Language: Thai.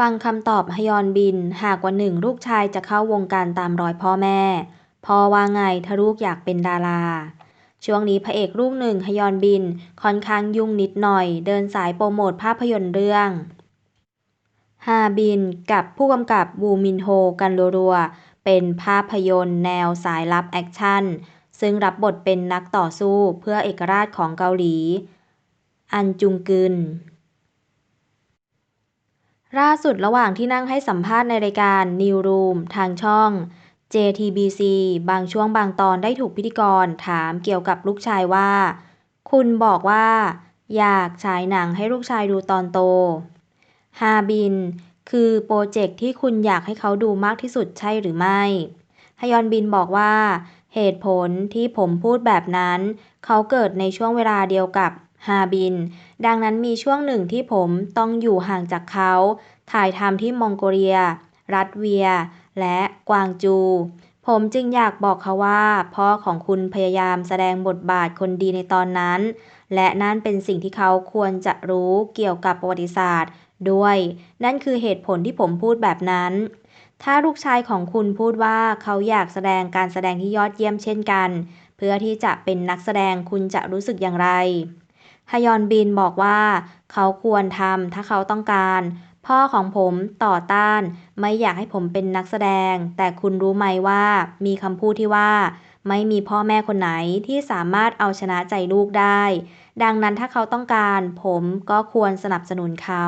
ฟังคำตอบฮยอนบิน หากวันหนึ่งลูกชายจะเข้าวงการตามรอยพ่อแม่ พ่อว่าไงถ้าลูกอยากเป็นดารา ช่วงนี้พระเอกลูกหนึ่งฮยอนบินค่อนข้างยุ่งนิดหน่อย เดินสายโปรโมทภาพยนตร์เรื่องฮาบินกับผู้กำกับวูมินโฮกันรัวๆ เป็นภาพยนตร์แนวสายลับแอคชั่น ซึ่งรับบทเป็นนักต่อสู้เพื่อเอกราชของเกาหลี อันจุงกึน ล่าสุดระหว่างที่นั่งให้สัมภาษณ์ในรายการ New Room ทางช่อง JTBC บางช่วงบางตอนได้ถูกพิธีกรถามเกี่ยวกับลูกชายว่า คุณบอกว่า อยากฉายหนังให้ลูกชายดูตอนโต ฮาบิน คือโปรเจกต์ที่คุณอยากให้เขาดูมากที่สุดใช่หรือไม่ ฮยอนบินบอกว่า เหตุผลที่ผมพูดแบบนั้น เขาเกิดในช่วงเวลาเดียวกับ ฮาบิน ดังนั้นมีช่วงหนึ่งที่ผมต้องอยู่ห่างจากเขา ถ่ายทำที่มองโกเลีย รัสเวีย และกวางจู ผมจึงอยากบอกเขาว่า พ่อของคุณพยายามแสดงบทบาทคนดีในตอนนั้น และนั่นเป็นสิ่งที่เขาควรจะรู้เกี่ยวกับประวัติศาสตร์ ด้วย นั่นคือเหตุผลที่ผมพูดแบบนั้นถ้าลูกชายของคุณพูดว่าเขาอยากแสดงการแสดงที่ยอดเยี่ยมเช่นกัน เพื่อที่จะเป็นนักแสดงคุณจะรู้สึกอย่างไร ฮยอนบินบอกว่า เขาควรทำถ้าเขาต้องการ พ่อของผมต่อต้านไม่อยากให้ผมเป็นนักแสดง แต่คุณรู้ไหมว่ามีคำพูดที่ว่า ไม่มีพ่อแม่คนไหนที่สามารถเอาชนะใจลูกได้ ดังนั้นถ้าเขาต้องการ ผมก็ควรสนับสนุนเขา